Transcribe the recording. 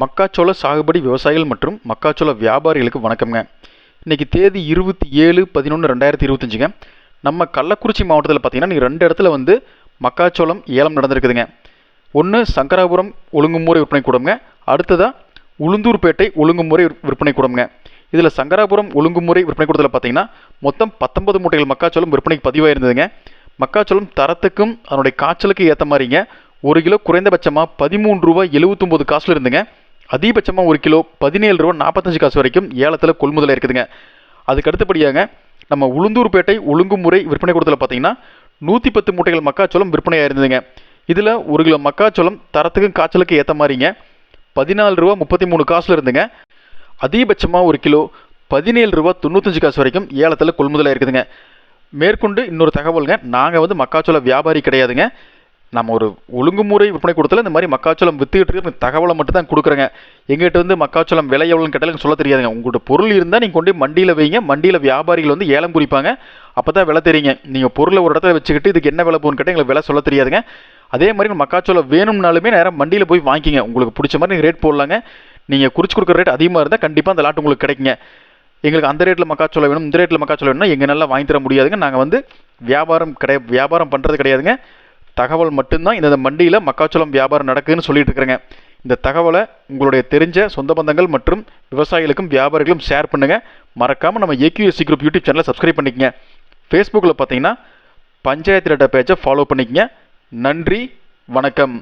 மக்காச்சோள சாகுபடி விவசாயிகள் மற்றும் மக்காச்சோள வியாபாரிகளுக்கு வணக்கம்ங்க. இன்றைக்கி தேதி இருபத்தி ஏழு பதினொன்று ரெண்டாயிரத்தி இருபத்தஞ்சுங்க. நம்ம கள்ளக்குறிச்சி மாவட்டத்தில் பார்த்தீங்கன்னா நீ ரெண்டு இடத்துல வந்து மக்காச்சோளம் ஏலம் நடந்திருக்குதுங்க. ஒன்று சங்கராபுரம் ஒழுங்குமுறை விற்பனை கூடம்ங்க. அடுத்ததாக உளுந்தூர்பேட்டை ஒழுங்குமுறை விற்பனை கூடம்ங்க. இதில் சங்கராபுரம் ஒழுங்குமுறை விற்பனை கூடத்தில் பார்த்தீங்கன்னா மொத்தம் பத்தொன்பது மூட்டைகள் மக்காச்சோளம் விற்பனைக்கு பதிவாயிருந்ததுங்க. மக்காச்சோளம் தரத்துக்கும் அதனுடைய காய்ச்சலுக்கு ஏற்ற மாதிரிங்க ஒரு கிலோ குறைந்தபட்சமாக பதிமூன்று ரூபாய் எழுபத்தொம்போது காசில் இருந்துங்க. அதிகபட்சமாக ஒரு கிலோ பதினேழு ரூபா நாற்பத்தஞ்சு காசு வரைக்கும் ஏலத்தில் கொள்முதல் இருக்குதுங்க அதுக்கு அடுத்தபடியாங்க நம்ம உளுந்தூர்பேட்டை ஒழுங்குமுறை விற்பனை கூடத்தில் பார்த்தீங்கன்னா நூற்றி பத்து மூட்டைகள் மக்காச்சோளம் விற்பனையாக இருந்ததுங்க இதில் ஒரு கிலோ மக்காச்சோளம் தரத்துக்கும் காய்ச்சலுக்கு ஏற்ற மாதிரிங்க பதினாலு ரூபா முப்பத்தி மூணு காசில் இருந்துங்க. அதிகபட்சமாக ஒரு கிலோ பதினேழு ரூபா தொண்ணூத்தஞ்சு காசு வரைக்கும் ஏலத்தில் கொள்முதலாக இருக்குதுங்க மேற்கொண்டு இன்னொரு தகவலுங்க நாங்கள் வந்து மக்காச்சோள வியாபாரி கிடையாதுங்க. நம்ம ஒரு ஒழுங்குமுறை விற்பனை கொடுத்தல இந்த மாதிரி மக்காச்சோளம் வித்துக்கிட்டு இருக்க தகவலை மட்டும் தான் கொடுக்குறேங்க. எங்கிட்ட வந்து மக்காச்சோளம் விலை எவ்வளோன்னு கேட்டாலும் சொல்ல தெரியாதுங்க. உங்கள்கிட்ட பொருள் இருந்தால் நீங்கள் கொண்டு மண்டியில் வைங்க. மண்டியில் வியாபாரிகள் வந்து ஏலம் குறிப்பாங்க. அப்போ தான் விலை தெரியுங்க. நீங்கள் பொருளை ஒரு இடத்துல வச்சுக்கிட்டு இதுக்கு என்ன விலை போகுன்னு கேட்டால் எங்களுக்கு விலை சொல்ல தெரியாதுங்க. அதே மாதிரி மக்காச்சோளம் வேணும்னாலுமே நேரம் மண்டியில் போய் வாங்கிக்கிங்க உங்களுக்கு பிடிச்ச மாதிரி நீங்கள் ரேட் போடலாங்க. நீங்கள் குறிச்சு கொடுக்குற ரேட் அதிகமாக இருந்தால் கண்டிப்பாக அந்த லாட் உங்களுக்கு கிடைக்குங்க. எங்களுக்கு அந்த ரேட்டில் மக்காச்சோளம் வேணும் இந்த ரேட்டில் மக்காச்சோளம் வேணும்னா எங்கள் நல்லா வாங்கி தர முடியாதுங்க. நாங்கள் வந்து வியாபாரம் கிடையா வியாபாரம் பண்ணுறது கிடையாதுங்க. தகவல் மட்டும்தான் இந்த மண்டியில் மக்காச்சோளம் வியாபாரம் நடக்குதுன்னு சொல்லிட்டு இருக்கிறேங்க இந்த தகவலை உங்களுடைய தெரிஞ்ச சொந்த பந்தங்கள் மற்றும் விவசாயிகளுக்கும் வியாபாரிகளும் ஷேர் பண்ணுங்கள் மறக்காமல் நம்ம ஏக்யூஎஸ்சி குரூப் யூடியூப் சேனலை சப்ஸ்கிரைப் பண்ணிக்கங்க. ஃபேஸ்புக்கில் பார்த்தீங்கன்னா பஞ்சாயத்து டேட்டா பேஜை ஃபாலோ பண்ணிக்கங்க. நன்றி வணக்கம்.